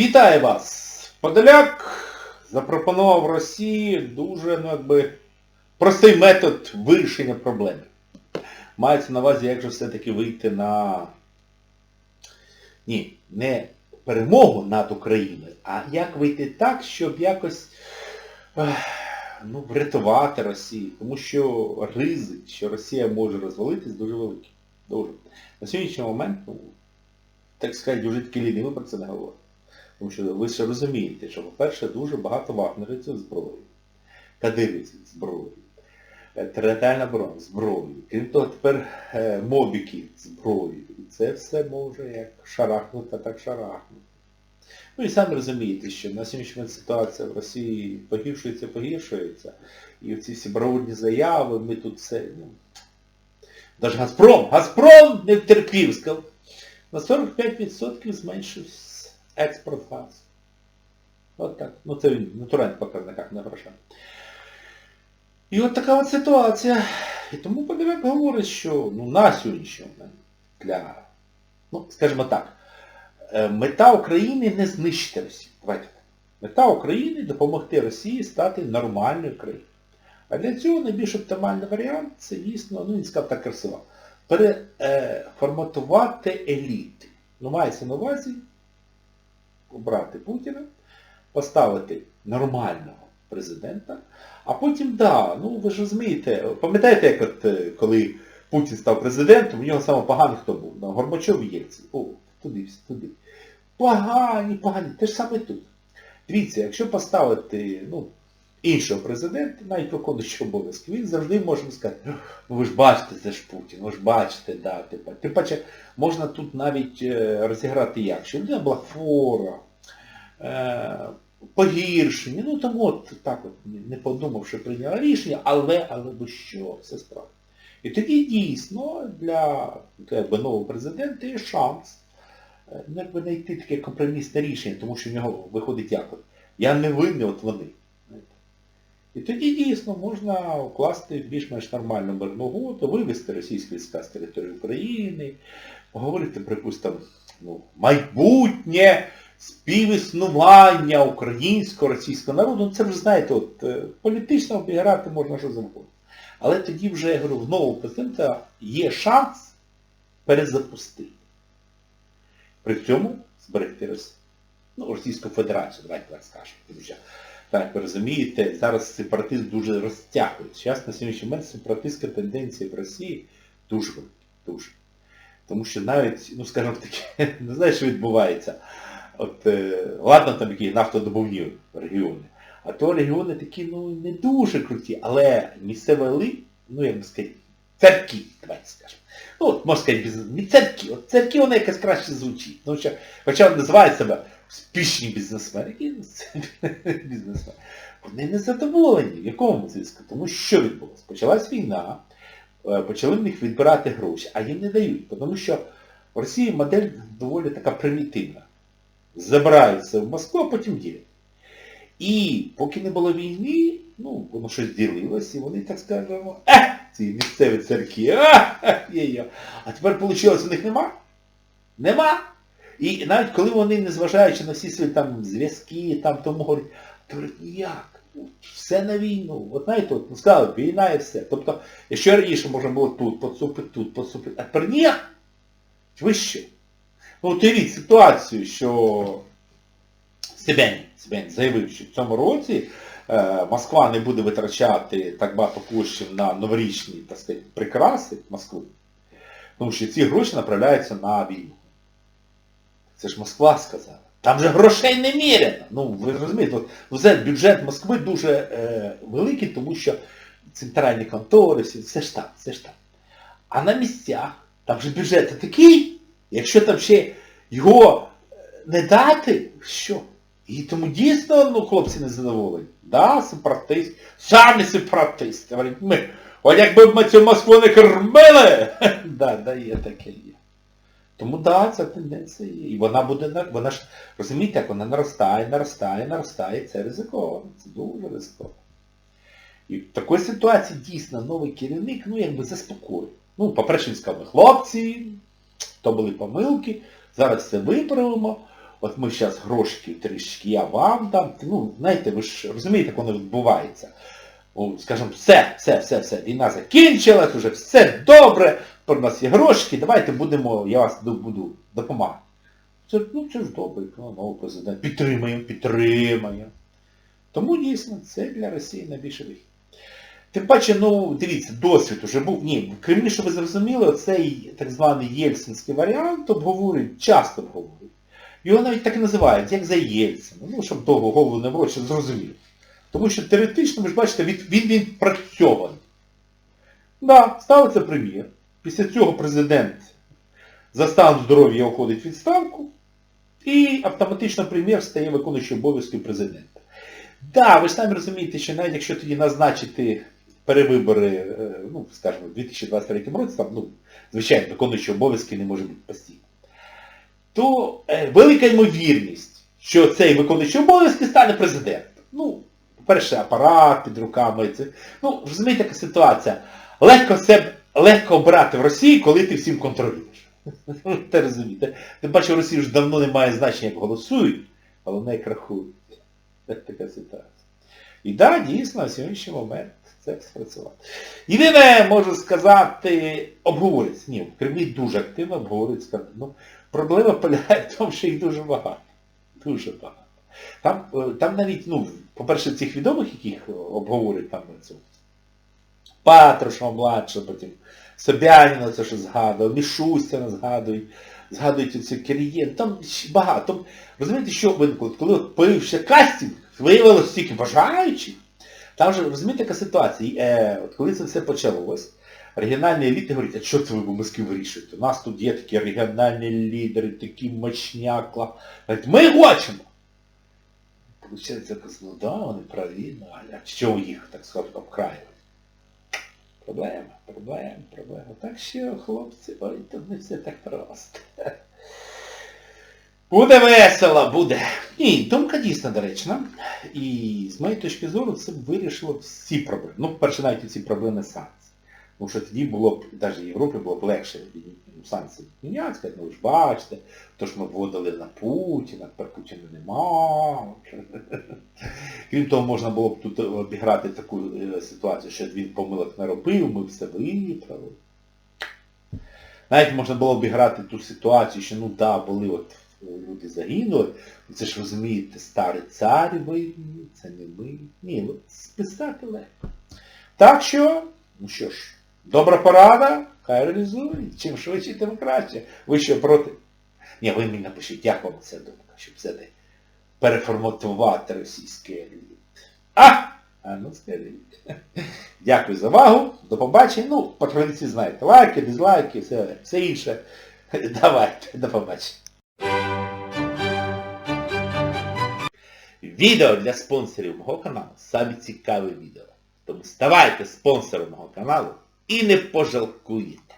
Вітаю вас! Подоляк запропонував Росії дуже, ну якби, простий метод вирішення проблеми. Мається на увазі, як же все-таки вийти на... Ні, не перемогу над Україною, а як вийти так, щоб якось ну, врятувати Росію. Тому що ризик, що Росія може розвалитись, дуже великий. Дуже. На сьогоднішній момент, ну, так сказати, дуже таки ліниві про це не говорять. Тому що ви ще розумієте, що, по-перше, дуже багато вагнерівців зброї, кадирівців зброї, е, територіальна оборона зброї. Крім того, тепер е, мобіки зброї. І це все може як шарахнути, так шарахнути. Ну і самі розумієте, що на сьогоднішній момент ситуація в Росії погіршується, погіршується. І оці всі бродні заяви, ми тут все, ну, навіть Газпром, Газпром не втерпів, сказав, на 45% зменшився експорт газу. От так. Ну це він в натуральних показниках не грошах. І от така от ситуація. І тому Подоляк говорить, що ну, на сьогоднішній момент для, ну, скажімо так, е, мета України не знищити Росію. Давайте так. Мета України допомогти Росії стати нормальною країною. А для цього найбільш оптимальний варіант це дійсно, ну він сказав так красиво, переформатувати еліти. Ну, мається на увазі обрати Путіна, поставити нормального президента, а потім, да, ну ви ж розумієте, пам'ятаєте, як от, е, коли Путін став президентом, у нього саме поганий хто був? Да, Горбачов і Єльцин. О, туди, туди. Погані, погані, те ж саме тут. Дивіться, якщо поставити, ну, іншого президента, навіть виконуючого обов'язки, він завжди може сказати, ну ви ж бачите, це ж Путін, ви ж бачите, да. Тим паче, можна тут навіть е, розіграти як, що людина була хвора, е, погіршення, ну там от так от, не подумавши, прийняла рішення, але, але би що, все справа. І тоді дійсно для, для нового президента є шанс е, ну, знайти таке компромісне рішення, тому що в нього виходить як от, я не винний, от вони. І тоді дійсно можна укласти більш-менш нормальну мирну угоду, вивести російські війська з території України, поговорити, припустимо, ну, майбутнє співіснування українського, російського народу. Ну це вже знаєте, от е, політично обіграти можна що завгодно. Але тоді вже, я говорю, в нового президента є шанс перезапустити. При цьому зберегти Росію. Ну, Російську Федерацію, давайте так скажемо. Так, ви розумієте, зараз сепаратизм дуже розтягується. Зараз на сьогоднішній момент сепаратистська тенденція в Росії дуже. Дуже. Тому що навіть, ну скажімо таке, не знаю, що відбувається. От, е, ладно, там які нафтодобувні регіони. А то регіони такі, ну, не дуже круті, але місцеві ли, ну як би сказати, церкви, давайте скажемо. Ну, от, можна сказати, не церкви, от церкви вона якось краще звучить. Тому що, хоча вони називають себе успішні бізнесмени, які бізнесмени, вони не задоволені. В якому зв'язку? Тому що відбулося? Почалась війна, е, почали в них відбирати гроші, а їм не дають. Тому що в Росії модель доволі така примітивна. Забираються в Москву, а потім ділять. І поки не було війни, ну, воно щось ділилось, і вони, так скажемо, е, ці місцеві церкви, а, є, є. А тепер вийшло, у них нема? Нема. І навіть коли вони, незважаючи на всі свої там зв'язки, там тому говорять, то ніяк. Все на війну. От знаєте, от, ну сказали, війна і все. Тобто, якщо раніше можна було тут, поцупити, тут, поцупити, а тепер ніяк. Ви що? Ну, уявіть ситуацію, що Себянін, Себянін заявив, що в цьому році е, Москва не буде витрачати так багато коштів на новорічні, так сказати, прикраси Москви, тому що ці гроші направляються на війну. Це ж Москва сказала. Там же грошей неміряно. Ну, ви розумієте, взагалі бюджет Москви дуже е, великий, тому що центральні контори, все ж там, все ж там. А на місцях, там же бюджет такий, якщо там ще його е, не дати, що? І тому дійсно, ну, хлопці не задоволені. Да, сепаратист, самі сепаратисти. Говорять, ми, от якби ми цю Москву не кормили, да, да, є таке є. Тому да, ця тенденція є. І вона буде, на- вона ж, розумієте, як вона наростає, наростає, наростає, це ризиковано, це дуже ризиковано. І в такій ситуації дійсно новий керівник, ну, якби заспокоює. Ну, по-перше, він сказав, хлопці, то були помилки, зараз це виправимо. от ми зараз грошиків трішки я вам дам. Ну, знаєте, ви ж розумієте, як воно відбувається. О, скажімо, все, все, все, все, війна закінчилась, уже все добре, про нас є грошики, давайте будемо, я вас ду- буду допомагати. Це, ну, це ж добре, ну, новий президент. Підтримаємо, підтримаємо. Тому дійсно це для Росії найбільше вихід. Тим паче, ну, дивіться, досвід уже був. Ні, в Кремлі, щоб ви зрозуміли, цей так званий єльцинський варіант обговорюють, часто обговорюють. Його навіть так і називають, як за Єльцина. Ну, щоб довго голову не щоб зрозуміло. Тому що теоретично, ви ж бачите, він, він відпрацьований. Да, ставиться прем'єр. Після цього президент за стан здоров'я уходить в відставку, і автоматично прем'єр стає виконуючим обов'язки президента. Да, ви ж самі розумієте, що навіть якщо тоді назначити перевибори, е, ну, скажімо, в 2023 році, там, ну, звичайно, виконуючі обов'язки не може бути постійно, то е, велика ймовірність, що цей виконуючий обов'язки стане президентом. Ну, по-перше, апарат під руками. Це, ну, розумієте, яка ситуація. Легко себе, легко обирати в Росії, коли ти всім контролюєш. Ти розумієте? Тим паче в Росії вже давно немає значення, як голосують, головне як рахують. Така ситуація. І так, да, дійсно, на сьогоднішній момент це спрацювало. Єдине, можу сказати, обговорюється. Ні, в Кремлі дуже активно обговорюється. Ну, проблема полягає в тому, що їх дуже багато. Дуже багато. Там, е, там навіть, ну, по-перше, цих відомих, яких обговорюють там на цьому. Патрушева младшого, потім Собяніна, це що згадував, Мішустяна згадують, згадують оці Кирієн, там багато. Розумієте, що виникло? Коли появився кастинг, виявилося стільки бажаючих. Там же, розумієте, яка ситуація? Е, от коли це все почалось, регіональні еліти говорять, а що це ви Москві вирішуєте? У нас тут є такі регіональні лідери, такі мощнякла. Говорять, ми хочемо. Получається, ну да, вони праві, ну а що їх, так сказати, обкраювати? Проблема, проблема, проблема. Так що, хлопці, ой, тут не все так просто. Буде весело, буде. Ні, думка дійсно доречна. І з моєї точки зору це б вирішило всі проблеми. Ну, по-перше, ці проблеми санкцій. Тому що тоді було б, навіть в Європі було б легше від- санкції міняти, ну ви ж бачите, то ж ми вводили на Путіна, тепер Путіна нема. Крім того, можна було б тут обіграти таку е, ситуацію, що він помилок не робив, ми все виправили. Навіть можна було обіграти ту ситуацію, що ну да, були от е, люди загинули, ну, це ж розумієте, старий цар винний, це не ми. Ні, списати легко. Так що, ну що ж, добра порада, хай реалізують. Чим швидше, тим краще. Ви що проти? Ні, ви мені напишіть, як вам ця думка, щоб все переформатувати російський еліт. А! А ну скажіть. Дякую за увагу. До побачення. Ну, по традиції знаєте, лайки, дизлайки, все, все інше. Давайте, до побачення. Відео для спонсорів мого каналу саме цікаве відео. Тому ставайте спонсором мого каналу і не пожалкуєте.